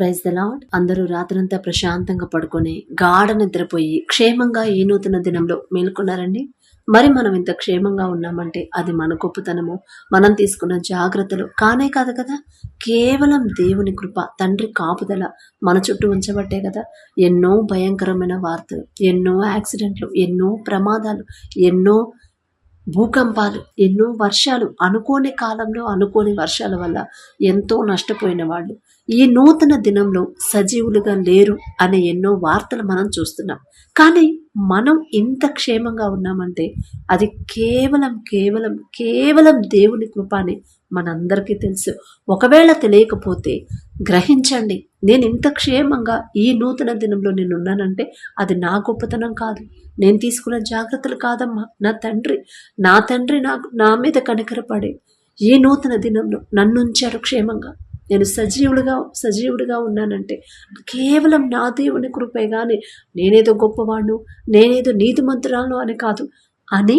Praise the lord అందరూ రాత్రంతా ప్రశాంతంగా పడుకొని గాఢ నిద్రపోయి క్షేమంగా ఈ నూతన దినంలో మేల్కొన్నారండి. మరి మనం ఇంత క్షేమంగా ఉన్నామంటే అది మన గొప్పతనము. మనం తీసుకున్న జాగ్రత్తలు కానే కాదు కదా? కేవలం దేవుని కృప తండ్రి కాపుదల మన చుట్టూ ఉంచబట్టే కదా? ఎన్నో భయంకరమైన వార్తలు ఎన్నో యాక్సిడెంట్లు ఎన్నో ప్రమాదాలు ఎన్నో భూకంపాలు ఎన్నో వర్షాలు అనుకోని కాలంలో అనుకోని వర్షాల వల్ల ఎంతో నష్టపోయిన వాళ్ళు. ఈ నూతన దినంలో సజీవులుగా లేరు అనే ఎన్నో వార్తలు మనం చూస్తున్నాం. కానీ మనం ఇంత క్షేమంగా ఉన్నామంటే అది కేవలం కేవలం కేవలం దేవుని కృప అని మనందరికీ తెలుసు. ఒకవేళ తెలియకపోతే గ్రహించండి నేను ఇంత క్షేమంగా ఈ నూతన దినంలో నేను ఉన్నానంటే అది నా గొప్పతనం కాదు. నేను తీసుకున్న జాగ్రత్తలు కాదమ్మా. నా తండ్రి నా తండ్రి నాకు నా మీద కనికరపడే ఈ నూతన దినంలో నన్ను ఉంచారు క్షేమంగా. నేను సజీవుడుగా సజీవుడిగా ఉన్నానంటే కేవలం నా దేవుని కృపే కానీ నేనేదో గొప్పవాడు నేనేదో నీతిమంతురాలు అని కాదు అని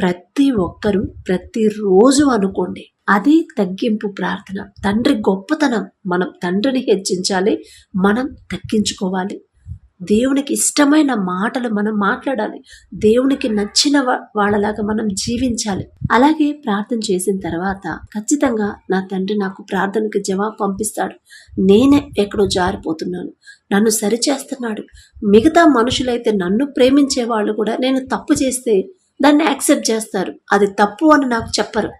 ప్రతి ఒక్కరూ ప్రతిరోజు అనుకోండి అది తగ్గింపు ప్రార్థన. తండ్రి గొప్పతనం మనం తండ్రిని హెచ్చించాలి మనం తగ్గించుకోవాలి. దేవునికి ఇష్టమైన మాటలు మనం మాట్లాడాలి. దేవునికి నచ్చిన వాళ్ళలాగా మనం జీవించాలి. అలాగే ప్రార్థన చేసిన తర్వాత ఖచ్చితంగా నా తండ్రి నాకు ప్రార్థనకి జవాబు పంపిస్తాడు. నేనే ఎక్కడో జారిపోతున్నాను. నన్ను సరిచేస్తున్నాడు. మిగతా మనుషులైతే నన్ను ప్రేమించే వాళ్ళు కూడా నేను తప్పు చేస్తే దాన్ని యాక్సెప్ట్ చేస్తారు. అది తప్పు అని నాకు చెప్పరు.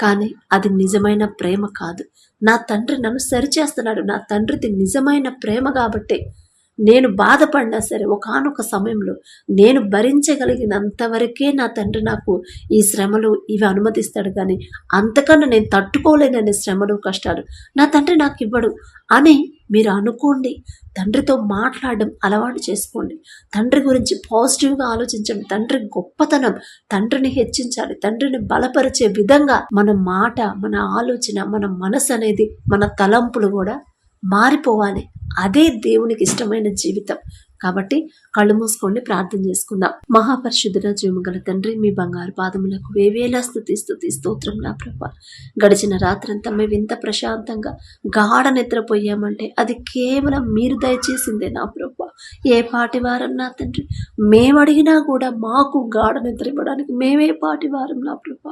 కానీ అది నిజమైన ప్రేమ కాదు. నా తండ్రి నన్ను సరిచేస్తున్నాడు. నా తండ్రిది నిజమైన ప్రేమ కాబట్టే నేను బాధపడినా సరే ఒకానొక సమయంలో నేను భరించగలిగినంత వరకే నా తండ్రి నాకు ఈ శ్రమలు ఇవి అనుమతిస్తాడు కానీ అంతకన్నా నేను తట్టుకోలేనని శ్రమలు కష్టాలు నా తండ్రి నాకు ఇవ్వడు అని మీరు అనుకోండి. తండ్రితో మాట్లాడడం అలవాటు చేసుకోండి. తండ్రి గురించి పాజిటివ్గా ఆలోచించండి. తండ్రి గొప్పతనం తండ్రిని హెచ్చించాలి. తండ్రిని బలపరిచే విధంగా మన మాట మన ఆలోచన మన మనసు అనేది మన తలంపులు కూడా మారిపోవాలి. అదే దేవునికి ఇష్టమైన జీవితం. కాబట్టి కళ్ళు మూసుకోండి ప్రార్థన చేసుకుందాం. మహాపరిశుద్ధుల జీవగల తండ్రి మీ బంగారు పాదములకు వేవేలా స్థుతి స్థుతి స్తోత్రం నా ప్రభ. గడిచిన రాత్రంతా మేము ఇంత ప్రశాంతంగా గాఢ నిద్రపోయామంటే అది కేవలం మీరు దయచేసిందే నా ప్రభ. ఏ పాటి వారం నా తండ్రి మేము అడిగినా కూడా మాకు గాఢ నిద్ర ఇవ్వడానికి మేమే పాటి వారం నా ప్రభ.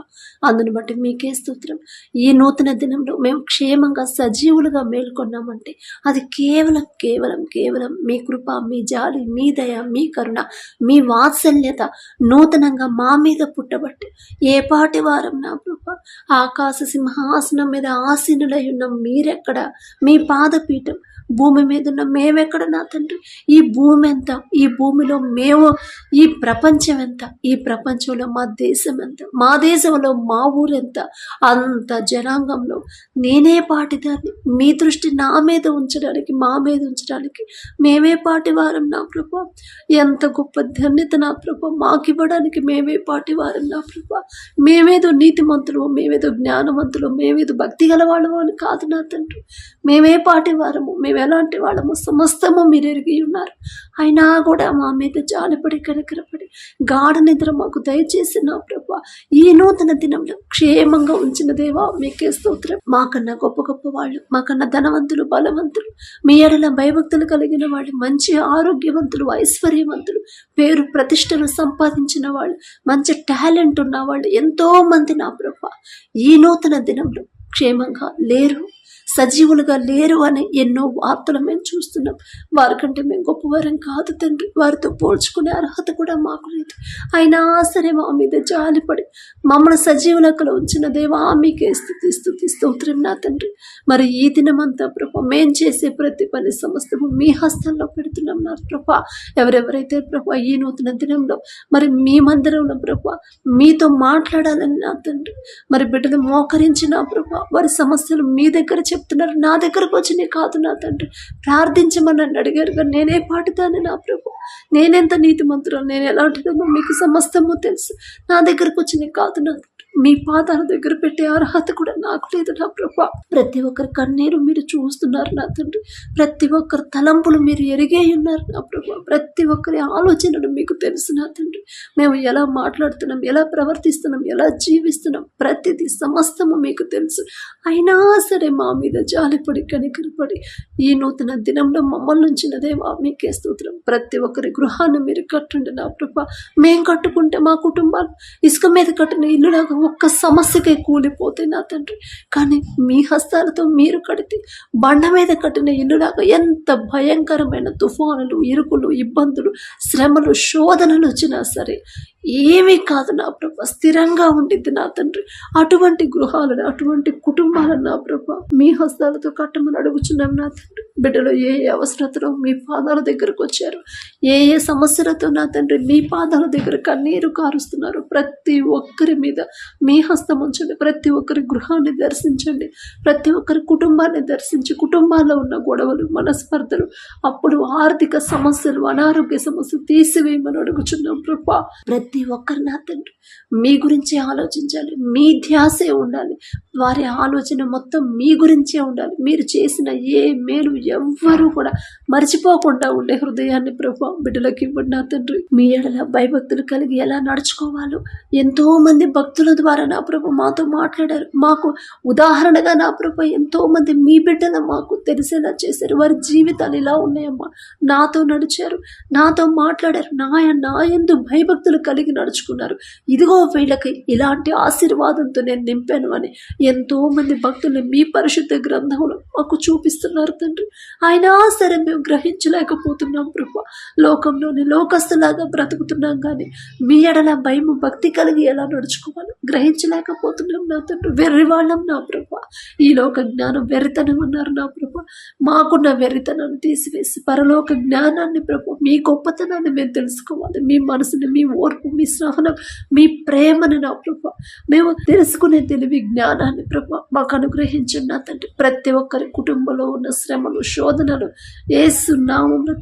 అందుని బట్టి మీకే స్తోత్రం. ఈ నూతన దినంలో మేము క్షేమంగా సజీవులుగా మేల్కొన్నామంటే అది కేవలం కేవలం కేవలం మీ కృప మీ జా చాలు మీ దయ మీ కరుణ మీ వాత్సల్యత నూతనంగా మా మీద పుట్టబట్టి. ఏ పాటి వారం నా ప్రభ? ఆకాశ సింహాసనం మీద ఆసీనులై ఉన్న మీరెక్కడ? మీ పాదపీఠం భూమి మీద ఉన్న మేమెక్కడ నా తండ్రి? ఈ భూమి ఎంత? ఈ భూమిలో మేము ఈ ప్రపంచం ఎంత? ఈ ప్రపంచంలో మా దేశం ఎంత? మా దేశంలో మా ఊరు ఎంత? అంత జనాంగంలో నేనే పాటిదాన్ని. మీ దృష్టి నా మీద ఉంచడానికి మా మీద ఉంచడానికి మేమే పాటి వారం నా ప్రభ. ఎంత గొప్ప ధన్యత నా ప్రభ. మాకు ఇవ్వడానికి మేమే పాటి వారం నా ప్రభ. మేమేదో నీతిమంతులు మేమేదో జ్ఞానవంతులు మేమేదో భక్తి గల వాళ్ళము అని కాదు నా తండ్రి. మేమే పాటి వారము మేము ఎలాంటి వాళ్ళము సమస్తము మీరు ఎరిగి ఉన్నారు. అయినా కూడా మా మీద జాలిపడి కనకరపడి గాఢ నిద్ర మాకు దయచేసి నా ప్రభా. ఈ నూతన దినంలో క్షేమంగా ఉంచిన దేవా మీకే స్తోత్రం. మాకన్నా గొప్ప గొప్ప వాళ్ళు మాకన్నా ధనవంతులు బలవంతులు మీ ఎడల భయభక్తులు కలిగిన వాళ్ళు మంచి ఆరోగ్యవంతులు ఐశ్వర్యవంతులు పేరు ప్రతిష్టలు సంపాదించిన వాళ్ళు మంచి టాలెంట్ ఉన్న వాళ్ళు ఎంతో మంది నా ప్రభా. ఈ నూతన దినంలో క్షేమంగా లేరు సజీవులుగా లేరు అని ఎన్నో వార్తలు మేము చూస్తున్నాం. వారికంటే మేము గొప్పవారం కాదు తండ్రి. వారితో పోల్చుకునే అర్హత కూడా మాకు లేదు. అయినా సరే మా మీద జాలిపడి మమ్మల్ని సజీవులకలో ఉంచిన దేవా మీకే స్థుతి స్థుతి స్తోత్రం నా తండ్రి. మరి ఈ దినమంతా ప్రభా మేం చేసే ప్రతి పని సమస్తము మీ హస్తంలో పెడుతున్నాం నా ప్రభా. ఎవరెవరైతే ప్రభ ఈ నూతన దినంలో మరి మీ మందిరంలో ప్రభా మీతో మాట్లాడాలని నా తండ్రి. మరి బిడ్డలు మోకరించి నా ప్రభా వారి సమస్యలు మీ దగ్గర చెప్తున్నారు నా దగ్గరకు వచ్చినే కాదు నా తండ్రి. ప్రార్థించమని నన్ను అడిగారు కానీ నేనే పాటుతాను నా ప్రభు. నేనెంత నీతి మంత్రులు నేను ఎలాంటిదో మీకు సమస్తము తెలుసు. నా దగ్గరకు వచ్చి కాదు నా మీ పాదాల దగ్గర పెట్టే అర్హత కూడా నాకు లేదు నా ప్రభా. ప్రతి ఒక్కరి కన్నీరు మీరు చూస్తున్నారు నా తండ్రి. ప్రతి ఒక్కరి తలంపులు మీరు ఎరిగే ఉన్నారు నా ప్రభా. ప్రతి ఒక్కరి ఆలోచనలు మీకు తెలుసు నా తండ్రి. మేము ఎలా మాట్లాడుతున్నాం ఎలా ప్రవర్తిస్తున్నాం ఎలా జీవిస్తున్నాం ప్రతిదీ సమస్తము మీకు తెలుసు. అయినా సరే మా మీద జాలిపడి కనికరపడి ఈ నూతన దినంలో మమ్మల్ని ఉంచినదే మీకే స్తోత్రం. ప్రతి ఒక్కరి గృహాన్ని మీరు కట్టండి నా ప్రభా. మేము కట్టుకుంటే మా కుటుంబాలు ఇసుక మీద కట్టిన ఇల్లులాగా ఒక్క సమస్యకే కూలిపోతే నా తండ్రి. కానీ మీ హస్తాలతో మీరు కడితే బండ మీద కట్టిన ఇల్లులాగా ఎంత భయంకరమైన తుఫానులు ఇరుకులు ఇబ్బందులు శ్రమలు శోధనలు వచ్చినా సరే ఏమీ కాదు నా ప్రభ. స్థిరంగా ఉండిద్ది నా తండ్రి. అటువంటి గృహాలను అటువంటి కుటుంబాలను నా ప్రభ. మీ హస్తాలతో కట్టమని అడుగుచున్నాం నా తండ్రి. బిడ్డలు ఏ ఏ అవసరతలో మీ పాదాల దగ్గరకు వచ్చారు? ఏ ఏ సమస్యలతో నా తండ్రి మీ పాదాల దగ్గర కన్నీరు కారుస్తున్నారు? ప్రతి ఒక్కరి మీద మీ హస్తం ఉంచండి. ప్రతి ఒక్కరి గృహాన్ని దర్శించండి. ప్రతి ఒక్కరి కుటుంబాన్ని దర్శించి కుటుంబాల్లో ఉన్న గొడవలు మనస్పర్ధలు అప్పుడు ఆర్థిక సమస్యలు అనారోగ్య సమస్యలు తీసివేయమని అడుగుచున్నాం ప్రభా. ప్రతి ఒక్కరి నా తండ్రి మీ గురించి ఆలోచించాలి. మీ ధ్యాసే ఉండాలి. వారి ఆలోచన మొత్తం మీ గురించే ఉండాలి. మీరు చేసిన ఏ మేలు ఎవ్వరూ కూడా మర్చిపోకుండా ఉండే హృదయాన్ని ప్రభా బిడ్డలకి ఇవ్వండి నా తండ్రి. మీ ఎడల భయభక్తులు కలిగి ఎలా నడుచుకోవాలో ఎంతో మంది భక్తుల ద్వారా నా ప్రభు మాతో మాట్లాడారు. మాకు ఉదాహరణగా నా ప్రభు ఎంతోమంది మీ బిడ్డల మాకు తెలిసేలా చేశారు. వారి జీవితాలు ఇలా ఉన్నాయమ్మా? నాతో నడిచారు. నాతో మాట్లాడారు. నా నా ఎందు భయభక్తులు కలిగి నడుచుకున్నారు. ఇదిగో వీళ్ళకి ఇలాంటి ఆశీర్వాదంతో నేను నింపాను అని ఎంతోమంది భక్తులు మీ పరిశుద్ధ గ్రంథంలో మాకు చూపిస్తున్నారు తండ్రి. అయినా సరే మేము గ్రహించలేకపోతున్నాం ప్రభు. లోకంలోని లోకస్తులాగా బ్రతుకుతున్నాం కానీ మీ ఎడల భయం భక్తి కలిగి ఎలా నడుచుకోవాలి? గ్రహించలేకపోతున్నాం నా తండ్రి వెర్రి వాళ్ళం నా ప్రభ. ఈ లోక జ్ఞానం వెర్రితనం అన్నారు నా ప్రభ. మాకున్న వెర్రితనాన్ని తీసివేసి పరలోక జ్ఞానాన్ని ప్రభు మీ గొప్పతనాన్ని మేము తెలుసుకోవాలి. మీ మనసుని మీ ఓర్పు మీ సహనం మీ ప్రేమను నా ప్రభ. మేము తెలుసుకునే తెలివి జ్ఞానాన్ని ప్రభు మాకు అనుగ్రహించండి నా తండ్రి. ప్రతి ఒక్కరి కుటుంబంలో ఉన్న శ్రమలు శోధనలు ఏసు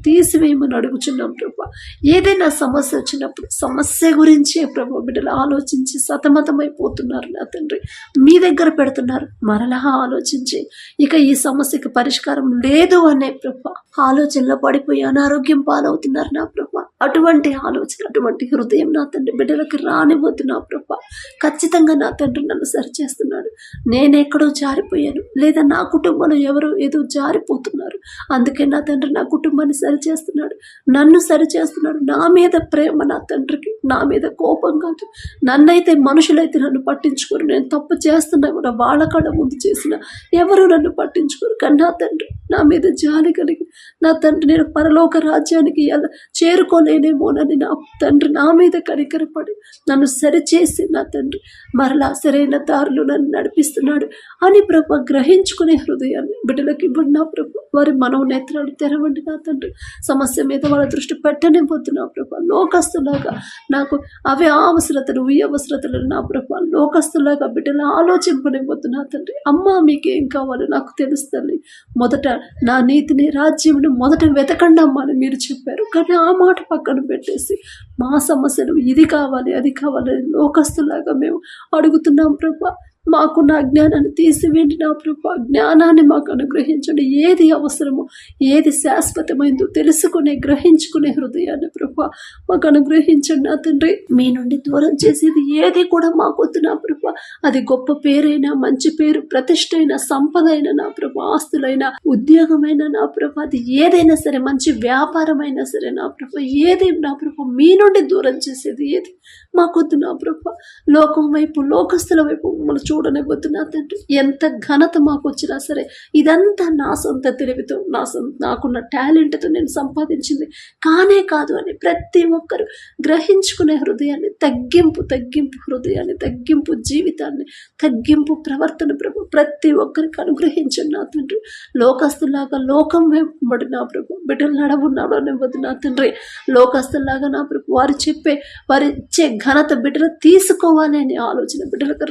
తీసివేయమని అడుగుచున్నాం ప్రభ. ఏదైనా సమస్య వచ్చినప్పుడు సమస్య గురించే ప్రభు బిడ్డలు ఆలోచించి సతమత సతమతమైపోతున్నారు నా తండ్రి. మీ దగ్గర పెడుతున్నారు. మరలా ఆలోచించి. ఇక ఈ సమస్యకి పరిష్కారం లేదు అనే ప్రభ. ఆలోచనలో పడిపోయి అనారోగ్యం పాలవుతున్నారు నా ప్రభ. అటువంటి ఆలోచన అటువంటి హృదయం నా తండ్రి బిడ్డలకు రానివ్వద్దు నా ప్రభ. ఖచ్చితంగా నా తండ్రి నన్ను సరిచేస్తున్నాడు. నేనెక్కడో జారిపోయాను. లేదా నా కుటుంబంలో ఎవరో ఏదో జారిపోతున్నారు. అందుకే నా తండ్రి నా కుటుంబాన్ని సరిచేస్తున్నాడు. నన్ను సరిచేస్తున్నాడు. నా మీద ప్రేమ నా తండ్రికి. నా మీద కోపం కాదు. నన్నైతే ఎవరైతే నన్ను పట్టించుకోరు నేను తప్పు చేస్తున్నా కూడా వాళ్ళ కళ్ళ ముందు చేసిన ఎవరు నన్ను పట్టించుకోరు. కానీ నా తండ్రి నా మీద జాలి కలిగి నా తండ్రి నేను పరలోక రాజ్యానికి ఎలా చేరుకోలేనేమోనని నా తండ్రి నా మీద కనికరపడి నన్ను సరిచేసి నా తండ్రి మరలా సరైన దారులు నన్ను నడిపిస్తున్నాడు అని ప్రభు గ్రహించుకునే హృదయాన్ని బిడ్డలకు ఇవ్వండి నా ప్రభు. వారి మనోనేత్రాలు తెరవండి నా తండ్రి. సమస్య మీద వాళ్ళ దృష్టి పెట్టనివ్వద్దు నా ప్రభు. లోకస్తులాగా నాకు అవే ఆ అవసరతలు ఈ అవసరతలు నా ప్రభా లోకస్తులాగా బిడ్డలు ఆలోచింపనివ్వద్దు నా తండ్రి. అమ్మ మీకేం కావాలో నాకు తెలుస్తుంది మొదట నా నీతిని రాజ్యమును మొదట వెతకండి అమ్మ అని మీరు చెప్పారు. కానీ ఆ మాట పక్కన పెట్టేసి మా సమస్యలు ఇది కావాలి అది కావాలి అని లోకస్తులాగా మేము అడుగుతున్నాం ప్రభా. మాకున్న అజ్ఞానాన్ని తీసివేయండి నా ప్రభు. జ్ఞానాన్ని మాకు అనుగ్రహించండి. ఏది అవసరమో ఏది శాశ్వతమైందో తెలుసుకునే గ్రహించుకునే హృదయాన్ని ప్రభు మాకు అనుగ్రహించండి నా తండ్రి. మీ నుండి దూరం చేసేది ఏది కూడా మాకొద్దు నా ప్రభు. అది గొప్ప పేరైనా మంచి పేరు ప్రతిష్ట అయినా సంపద అయినా నా ప్రభు ఆస్తులైనా ఉద్యోగమైనా నా ప్రభు. అది ఏదైనా సరే మంచి వ్యాపారమైనా సరే నా ప్రభు. ఏది నా ప్రభా మీ నుండి దూరం చేసేది ఏది మాకొద్దు నా ప్రభు. లోకం వైపు లోకస్తుల వైపు మమ్మల్ని చూడనివ్వద్దు తండ్రి. ఎంత ఘనత మాకు వచ్చినా సరే ఇదంతా నా సొంత తెలివితో నా సొంత నాకున్న టాలెంట్తో నేను సంపాదించింది కానే కాదు అని ప్రతి ఒక్కరు గ్రహించుకునే హృదయాన్ని తగ్గింపు తగ్గింపు హృదయాన్ని తగ్గింపు జీవితాన్ని తగ్గింపు ప్రవర్తన ప్రభు ప్రతి ఒక్కరికి అనుగ్రహించండి నా తండ్రి. లోకస్తులాగా లోకం వెంబడి నా ప్రభు బిడ్డలు నడవు నడవనివ్వద్దు నా తండ్రి. లోకస్తులాగా నా ప్రభు వారు చెప్పే వారు ఇచ్చే ఘనత బిడ్డలు తీసుకోవాలి అనే ఆలోచన బిడ్డలకు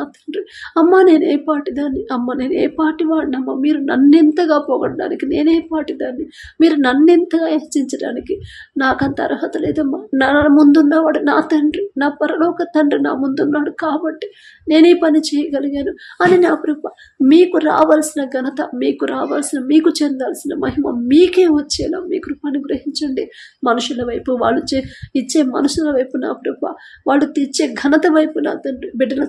నా తండ్రి. అమ్మ నేను ఏ పాటి దాన్ని? అమ్మ నేను ఏ పాటి వాడినమ్మ మీరు నన్నెంతగా పొగడడానికి నేనే పాటి దాన్ని? మీరు నన్నెంతగా హెచ్చించడానికి నాకంత అర్హత లేదమ్మా. నా ముందున్నవాడు నా తండ్రి నా పరలోక తండ్రి నా ముందున్నాడు కాబట్టి నేనే పని చేయగలిగాను అని నా ప్రభ మీకు రావాల్సిన ఘనత మీకు రావాల్సిన మీకు చెందాల్సిన మహిమ మీకే వచ్చేలా మీ కృపను గ్రహించండి మనుషుల వైపు వాళ్ళు చే ఇచ్చే మనుషుల వైపు నా ప్రభ వాళ్ళు తెచ్చే ఘనత వైపు నా తండ్రి. బిడ్డలు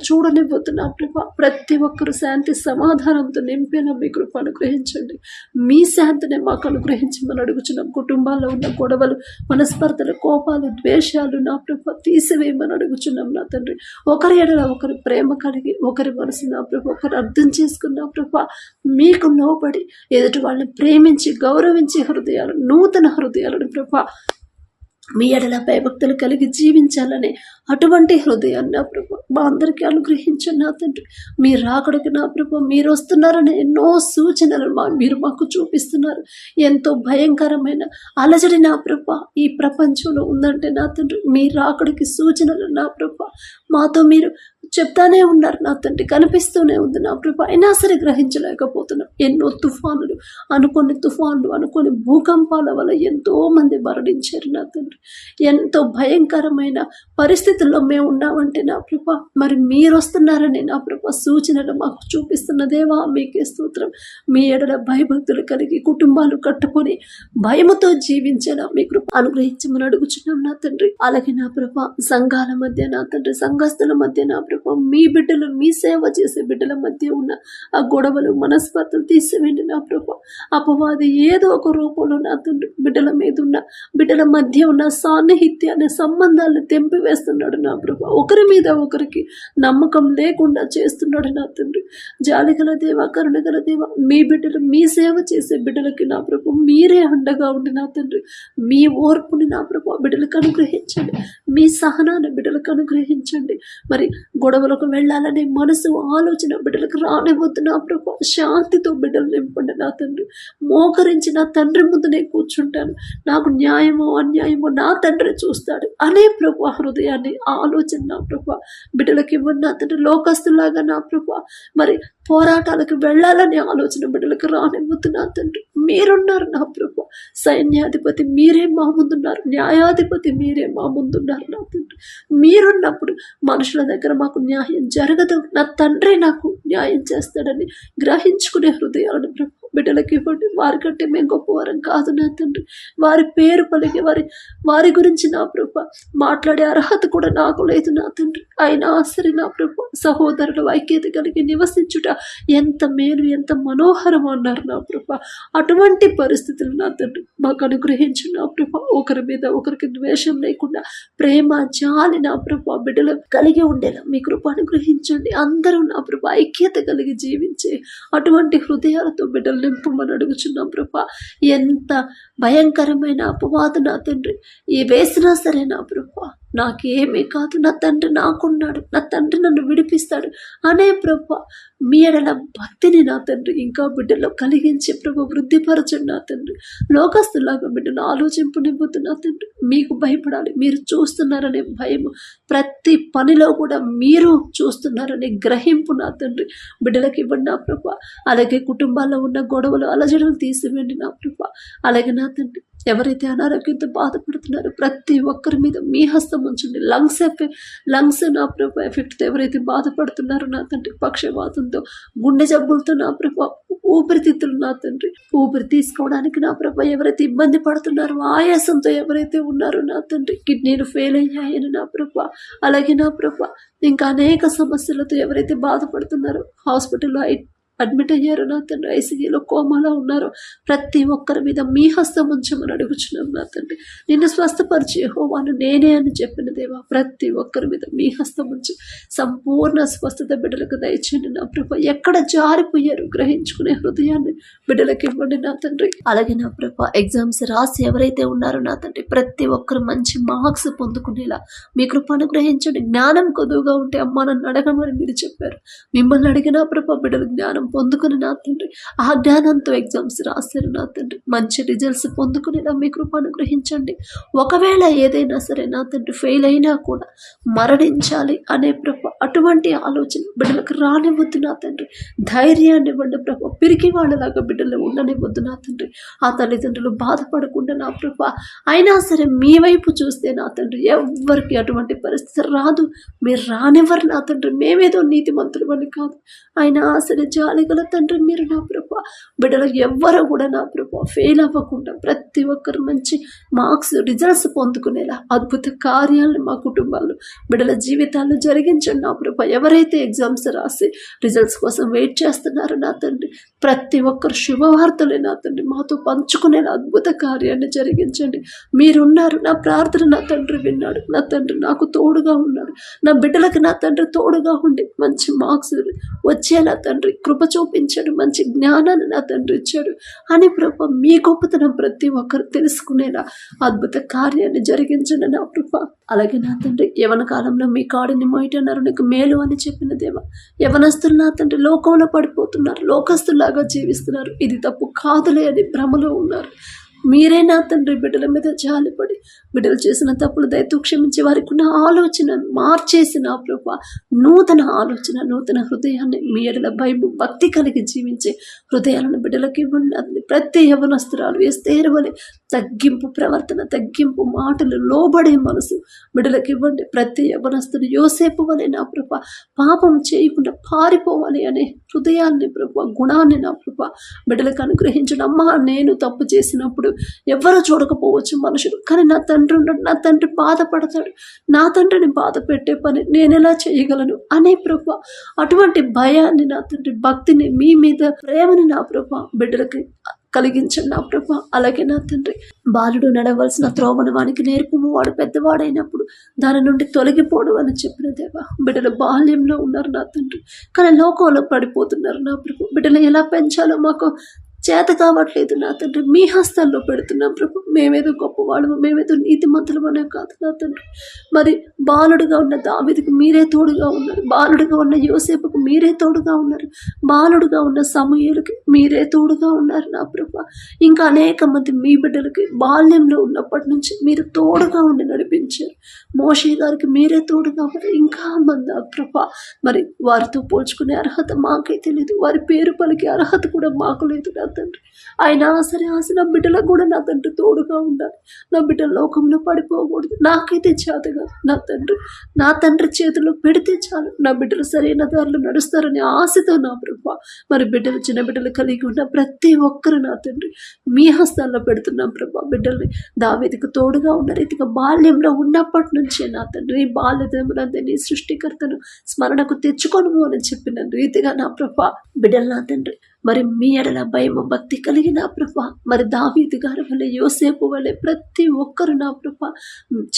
చూడనివ్వద్దు ప్రభా. ప్రతి ఒక్కరు శాంతి సమాధానంతో నింపేలా మీ కృప గ్రహించండి మీ శాంతిని మాకు అనుగ్రహించమని అడుగుచున్నాం. కుటుంబాల్లో ఉన్న గొడవలు మనస్పర్ధలు కోపాలు ద్వేషాలు నా ప్రభ తీసివేయమని అడుగుచున్నాం నా తండ్రి. ఒకరి ఎడల ఒకరి ప్రేమ కలిగి ఒకరి మనసు నా ప్రభ ఒకరు అర్థం చేసుకున్న ప్రభ మీకు లోబడి ఎదుటి వాళ్ళని ప్రేమించి గౌరవించి హృదయాలు నూతన హృదయాలను ప్రభ మీ ఎడల భయభక్తులు కలిగి జీవించాలని అటువంటి హృదయాన్ని నా ప్రభు మా అందరికీ అనుగ్రహించండి నా తండ్రి. మీరు రాకడికి నా ప్రభు మీరు వస్తున్నారని ఎన్నో సూచనలు మా మీరు మాకు చూపిస్తున్నారు. ఎంతో భయంకరమైన అలజడి నా ప్రభ ఈ ప్రపంచంలో ఉందంటే నా తండ్రి మీ రాకడికి సూచనలు నా ప్రభ. మాతో మీరు చెప్తానే ఉన్నారు నా తండ్రి కనిపిస్తూనే ఉంది నా కృప. అయినా సరే గ్రహించలేకపోతున్నాం. ఎన్నో తుఫానులు అనుకోని తుఫానులు అనుకోని భూకంపాల వల్ల ఎంతో మంది మరణించారు నా తండ్రి. ఎంతో భయంకరమైన పరిస్థితుల్లో మేము ఉన్నామంటే నా కృప. మరి మీరు వస్తున్నారని నా ప్రభ సూచనలు మాకు చూపిస్తున్న దేవా మీకే స్తోత్రం. మీ ఎడల భయభక్తులు కలిగి కుటుంబాలు కట్టుకొని భయముతో జీవించేలా మీ కృప అనుగ్రహించమని అడుగుచున్నాం నా తండ్రి. అలాగే నా ప్రభ సంఘాల మధ్య నా తండ్రి సంఘస్థుల మధ్య నా ప్రభ మీ బిడ్డలు మీ సేవ చేసే బిడ్డల మధ్య ఉన్న ఆ గొడవలు మనస్పర్ధలు తీసివేయండి నా ప్రభా. అపవాది ఏదో ఒక రూపంలో నా తండ్రి బిడ్డల మీద ఉన్న బిడ్డల మధ్య ఉన్న సాన్నిహిత్యాన్ని సంబంధాలను తెంపివేస్తున్నాడు నా ప్రభా. ఒకరి మీద ఒకరికి నమ్మకం లేకుండా చేస్తున్నాడు నా తండ్రి. జాలిగల దేవ కరుణగల దేవ మీ బిడ్డలు మీ సేవ చేసే బిడ్డలకి నా ప్రభు మీరే అండగా ఉండి నా తండ్రి. మీ ఓర్పుని నా ప్రభు బిడ్డలకు అనుగ్రహించండి. మీ సహనాన్ని బిడ్డలకు అనుగ్రహించండి. మరి గొడవలకు వెళ్ళాలనే మనసు ఆలోచన బిడ్డలకు రానివద్దు నా ప్రభా? శాంతితో బిడ్డలు నింపండి నా తండ్రి. మోకరించి నా తండ్రి ముందు నేను కూర్చుంటాను. నాకు న్యాయమో అన్యాయమో నా తండ్రి చూస్తాడు. అనే ప్రభు హృదయాన్ని ఆలోచన నా ప్రభా. బిడ్డలకి ఇవ్వండి నా తండ్రి. లోకస్తులాగా నా ప్రభా. మరి పోరాటాలకు వెళ్ళాలనే ఆలోచన బిడ్డలకు రానివ్వద్దు నా తండ్రి. మీరున్నారు నా ప్రభు. సైన్యాధిపతి మీరే మా ముందున్నారు. న్యాయాధిపతి మీరే మా ముందున్నారు నా తండ్రి. మీరున్నప్పుడు మనుషుల దగ్గర మాకు న్యాయం జరగదు. నా తండ్రి నాకు న్యాయం చేస్తాడని గ్రహించుకునే హృదయాలను ప్రభు బిడ్డలకి ఇవ్వండి. వారికంటే మేము గొప్పవారం కాదు నా తండ్రి. వారి పేరు పలికి వారి వారి గురించి నా ప్రభ మాట్లాడే అర్హత కూడా నాకు లేదు నా తండ్రి. అయినా సరే నా ప్రభ సహోదరుల ఐక్యత కలిగి నివసించుట ఎంత మేలు ఎంత మనోహరం అన్నారు నా ప్రభ. అటువంటి పరిస్థితులు నా తండ్రి మాకు అనుగ్రహించు నా ప్రభ. ఒకరి మీద ఒకరికి ద్వేషం లేకుండా ప్రేమ జాలి నా ప్రభ. బిడ్డలు కలిగి ఉండేలా మీ కృప అనుగ్రహించండి. అందరూ నా ప్రభ ఐక్యత కలిగి జీవించే అటువంటి హృదయాలతో బిడ్డలు నింపమని అడుగుచున్నాం ప్రభ. ఎంత భయంకరమైన అపవాదు నా తండ్రి. ఏ వేసినా సరే నా ప్రభ నాకేమీ కాదు. నా తండ్రి నాకున్నాడు. నా తండ్రి నన్ను విడిపిస్తాడు. అనే ప్రభు మీ ఎడల భక్తిని నా తండ్రి ఇంకా బిడ్డలో కలిగించి ప్రభు వృద్ధిపరచండి నా తండ్రి. లోకస్తులాగా బిడ్డలు ఆలోచింపనివ్వద్దు నా తండ్రి మీకు భయపడాలి. మీరు చూస్తున్నారనే భయం ప్రతి పనిలో కూడా మీరు చూస్తున్నారనే గ్రహింపు నా తండ్రి. బిడ్డలకి ఇవ్వండి నా ప్రభ. అలాగే కుటుంబాల్లో ఉన్న గొడవలు అలజడులు తీసివేయండి నా ప్రభ. అలాగే నా తండ్రి ఎవరైతే అనారోగ్యంతో బాధపడుతున్నారో ప్రతి ఒక్కరి మీద మీ హస్తం ఉంచండి లంగ్స్ ఎఫెక్ట్ లంగ్స్ నా ప్రభు ఎఫెక్ట్తో ఎవరైతే బాధపడుతున్నారో నా తండ్రి పక్షవాతంతో గుండె జబ్బులతో నా ప్రభు ఊపిరితిత్తులు నా తండ్రి ఊపిరి తీసుకోవడానికి నా ప్రభ ఎవరైతే ఇబ్బంది పడుతున్నారో ఆయాసంతో ఎవరైతే ఉన్నారో నా తండ్రి కిడ్నీలు ఫెయిల్ అయ్యాయని నా ప్రభ అలాగే నా ప్రభ ఇంకా అనేక సమస్యలతో ఎవరైతే బాధపడుతున్నారో హాస్పిటల్లో అడ్మిట్ అయ్యారు నా తండ్రి ఐసీయూలో కోమాలో ఉన్నారు. ప్రతి ఒక్కరి మీద మీ హస్తం ఉంచమని అడుగుచున్నాం నా తండ్రి నిన్ను స్వస్థపరిచే హోవాను నేనే అని చెప్పిన దేవా ప్రతి ఒక్కరి మీద మీ హస్తం ఉంచి సంపూర్ణ స్వస్థత బిడ్డలకు దయచేయండి నా ప్రభ. ఎక్కడ జారిపోయారు గ్రహించుకునే హృదయాన్ని బిడ్డలకు ఇవ్వండి నా తండ్రి. అలాగే నా ప్రభ ఎగ్జామ్స్ రాసి ఎవరైతే ఉన్నారో నా తండ్రి ప్రతి ఒక్కరు మంచి మార్క్స్ పొందుకునేలా మీ కృప అనుగ్రహించండి జ్ఞానం కొద్దుగా ఉంటే అమ్మా నన్ను అడగమని మీరు చెప్పారు. మిమ్మల్ని అడిగినా ప్రభ బిడ్డలు జ్ఞానం పొందుకుని నా తండ్రి ఆ జ్ఞానంతో ఎగ్జామ్స్ రాశారు నా తండ్రి. మంచి రిజల్ట్స్ పొందుకునేలా మీ కృప అనుగ్రహించండి. ఒకవేళ ఏదైనా సరే నా తండ్రి ఫెయిల్ అయినా కూడా మరణించాలి అనే ప్రభ అటువంటి ఆలోచన బిడ్డలకు రానివ్వద్దు నా తండ్రి. ధైర్యాన్ని ఇవ్వండి ప్రభ. పిరికి వాళ్ళలాగా బిడ్డలు ఉండనివ్వద్దు నా తండ్రి. ఆ తల్లిదండ్రులు బాధపడకుండా నా ప్రభా అయినా సరే మీ వైపు చూస్తే నా తండ్రి ఎవ్వరికి అటువంటి పరిస్థితి రాదు. మీరు రానివ్వరు నా తండ్రి. మేమేదో నీతిమంతులు అని కాదు. అయినా సరే జాలిగల తండ్రి మీరు నా ప్రభ. బిడ్డలు ఎవ్వరు కూడా నా ప్రభ ఫెయిల్ అవ్వకుండా ప్రతి ఒక్కరు మంచి మార్క్స్ రిజల్ట్స్ పొందుకునేలా అద్భుత కార్యాలను మా కుటుంబాల్లో బిడ్డల జీవితాల్లో జరిగించండి నా ప్రభ. ఎవరైతే ఎగ్జామ్స్ రాసి రిజల్ట్స్ కోసం వెయిట్ చేస్తున్నారో నా తండ్రి ప్రతి ఒక్కరు శుభవార్తలే నా తండ్రి మాతో పంచుకునేలా అద్భుత కార్యాన్ని జరిగించండి. మీరున్నారు నా ప్రార్థన నా తండ్రి విన్నాడు నా తండ్రి నాకు తోడుగా ఉన్నాడు నా బిడ్డలకు నా తండ్రి తోడుగా ఉండి మంచి మార్క్స్ వచ్చేలా తండ్రి కృప చూపించాడు మంచి జ్ఞానాన్ని నా తండ్రి ఇచ్చాడు అని ప్రభ మీ గొప్పతనం ప్రతి ఒక్కరు తెలుసుకునేలా అద్భుత కార్యాన్ని జరిగించండి నా ప్రభా. అలాగే నా తండ్రి యవన కాలంలో మీ కాడిని మోయటన్నారు నీకు మేలు అని చెప్పిన దేవ యవనస్తులు నా తండ్రి లోకంలో పడిపోతున్నారు లోకస్తులాగా జీవిస్తున్నారు. ఇది తప్పు కాదులే అని భ్రమలో ఉన్నారు. మీరే నా తండ్రి బిడ్డల మీద జాలిపడి బిడ్డలు చేసిన తప్పులు దయతో క్షమించి వారికి ఉన్న ఆలోచన మార్చేసిన నా ప్రభా నూతన ఆలోచన నూతన హృదయాన్ని మీ ఎడల భయము భక్తి కలిగి జీవించే హృదయాలను బిడ్డలకి ఇవ్వండి. ప్రతి యవనస్తురాలు వేస్తేరవలే తగ్గింపు ప్రవర్తన తగ్గింపు మాటలు లోబడే మనసు బిడ్డలకి ఇవ్వండి. ప్రతి యవనస్తుడు యోసేపు వలె నా ప్రభ పాపం చేయకుండా పారిపోవాలి అనే హృదయాన్ని ప్రభు గుణాన్ని నా ప్రభు బిడ్డలకు అనుగ్రహించడం అమ్మా నేను తప్పు చేసినప్పుడు ఎవరు చూడకపోవచ్చు మనుషులు. కానీ నా తండ్రి ఉన్నాడు నా తండ్రి బాధపడతాడు. నా తండ్రిని బాధ పెట్టే పని నేను ఎలా చేయగలను అనే ప్రభు అటువంటి భయాన్ని నా తండ్రి భక్తిని మీ మీద ప్రేమని నా ప్రభు బిడ్డలకి కలిగించండి నా ప్రభ. అలాగే నా తండ్రి బాలుడు నడవలసిన త్రోవను వానికి నేర్పము. వాడు పెద్దవాడైనప్పుడు దాని నుండి తొలగిపోవడం అని చెప్పిన దేవా. బిడ్డలు బాల్యంలో ఉన్నారు నా తండ్రి. కానీ లోకంలో పడిపోతున్నారు నా ప్రభు. బిడ్డలు ఎలా పెంచాలో మాకు చేత కావట్లేదు నా తండ్రి. మీ హస్తాల్లో పెడుతున్నాం ప్రభు. మేమేదో గొప్పవాళ్ళము మేమేదో నీతి అనే కాదు నా తండ్రి. మరి బాలుడుగా ఉన్న దావిదికి మీరే తోడుగా ఉన్నారు. బాలుడుగా ఉన్న యోసేపుకు మీరే తోడుగా ఉన్నారు. బాలుడుగా ఉన్న సమూహలకి మీరే తోడుగా ఉన్నారు నా ప్రభ. ఇంకా అనేక మంది మీ బిడ్డలకి బాల్యంలో ఉన్నప్పటి నుంచి మీరు తోడుగా ఉండి నడిపించారు. మోషే గారికి మీరే తోడుగా ఉన్నారు. ఇంకా మంది నా ప్రభ. మరి వారితో పోల్చుకునే అర్హత మాకే తెలియదు వారి పేరు పలికే అర్హత కూడా మాకు లేదు నా తండ్రి. అయినా సరే ఆశ నా బిడ్డలకు కూడా నా తండ్రి తోడుగా ఉండాలి. నా బిడ్డ లోకంలో పడిపోకూడదు. నాకైతే చేత కాదు. నా తండ్రి నా తండ్రి చేతిలో పెడితే చాలు. నా బిడ్డలు సరైన దారిలో నడుస్తారనే ఆశతో నా ప్రభా మరి బిడ్డలు చిన్న బిడ్డలు కలిగి ఉన్న ప్రతి ఒక్కరు నా తండ్రి. మీ హస్తాల్లో పెడుతున్నాం ప్రభా బిడ్డల్ని. దావేదికి తోడుగా ఉన్న రీతిగా బాల్యంలో ఉన్నప్పటి నుంచే నా తండ్రి బాల్యదములందరినీ సృష్టికర్తను స్మరణకు తెచ్చుకోను అని చెప్పిన రీతిగా నా ప్రభా బిడ్డలు నా తండ్రి. మరి మీ ఎడల భయము భక్తి కలిగిన ప్రభ. మరి దావీది గారు వలె యోసేపు వలె ప్రతి ఒక్కరు నా ప్రభ.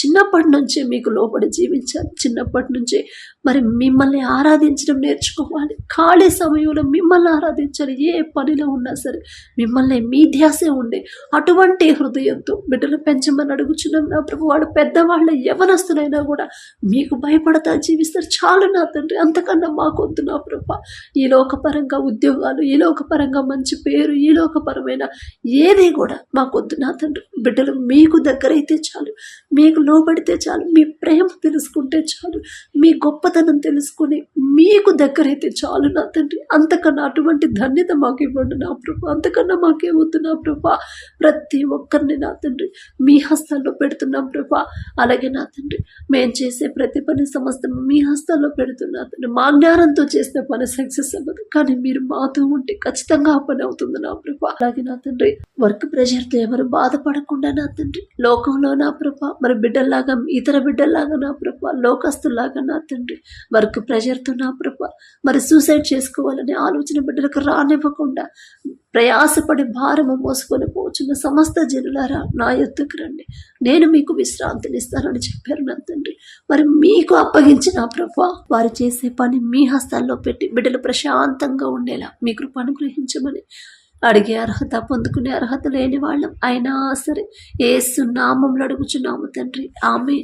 చిన్నప్పటి నుంచే మీకు లోబడి జీవించాలి చిన్నప్పటి నుంచే మరి మిమ్మల్ని ఆరాధించడం నేర్చుకోవాలి. ఖాళీ సమయంలో మిమ్మల్ని ఆరాధించాలి. ఏ పనిలో ఉన్నా సరే మిమ్మల్ని మీ ధ్యాసే ఉండే అటువంటి హృదయంతో బిడ్డలు పెంచమని అడుగుచున్నాం నా ప్రభు. వాడు పెద్దవాళ్ళ యవనస్తులైనా కూడా మీకు భయపడతా జీవిస్తారు. చాలు నా తండ్రి అంతకన్నా మాకొద్దు నా ప్రభ. ఈ లోకపరంగా ఉద్యోగాలు ఈ లోకపరంగా మంచి పేరు ఈ లోకపరమైన ఏది కూడా మాకొద్దు నా తండ్రి బిడ్డలు మీకు దగ్గరైతే చాలు. మీకు లోబడితే చాలు. మీ ప్రేమ తెలుసుకుంటే చాలు. మీ గొప్పతనం తెలుసుకొని మీకు దగ్గరైతే చాలు నా తండ్రి. అంతకన్నా అటువంటి ధన్యత మాకు ఇవ్వండి నా ప్రభా. అంతకన్నా మాకే వద్దు నా ప్రభా. ప్రతి ఒక్కరిని నా తండ్రి మీ హస్తాల్లో పెడుతున్నాం ప్రభా. అలాగే నా తండ్రి మేము చేసే ప్రతి పని సమస్తం మీ హస్తాల్లో పెడుతున్నా తండ్రి. మా జ్ఞానంతో చేస్తే పని సక్సెస్ అవ్వదు. కానీ మీరు మాతో ఉంటే ఖచ్చితంగా ఆ అవుతుంది నా ప్రభ. అలాగే నా తండ్రి వర్క్ ప్రెషర్తో ఎవరు బాధపడకుండా నా తండ్రి. లోకంలో నా ప్రభ మరి బిడ్డల్లాగా ఇతర బిడ్డల్లాగా నా ప్రభ లోకస్తులాగా నా తండ్రి. వర్క్ ప్రెషర్తో నా ప్రభ మరి సూసైడ్ చేసుకోవాలనే ఆలోచన బిడ్డలకు రానివ్వకుండా ప్రయాసపడి భారము మోసుకొని పోచున్న సమస్త జనులారా నా ఎత్తుకు రండి. నేను మీకు విశ్రాంతినిస్తానని చెప్పారు నా తండ్రి. మరి మీకు అప్పగించిన ప్రభా వారు చేసే పని మీ హస్తాల్లో పెట్టి బిడ్డలు ప్రశాంతంగా ఉండేలా మీ కృప అనుగ్రహించమని అడిగే అర్హత పొందుకునే అర్హత లేని వాళ్ళం. అయినా సరే ఏ సున్నామంలో అడుగుచున్నాము తండ్రి. ఆమె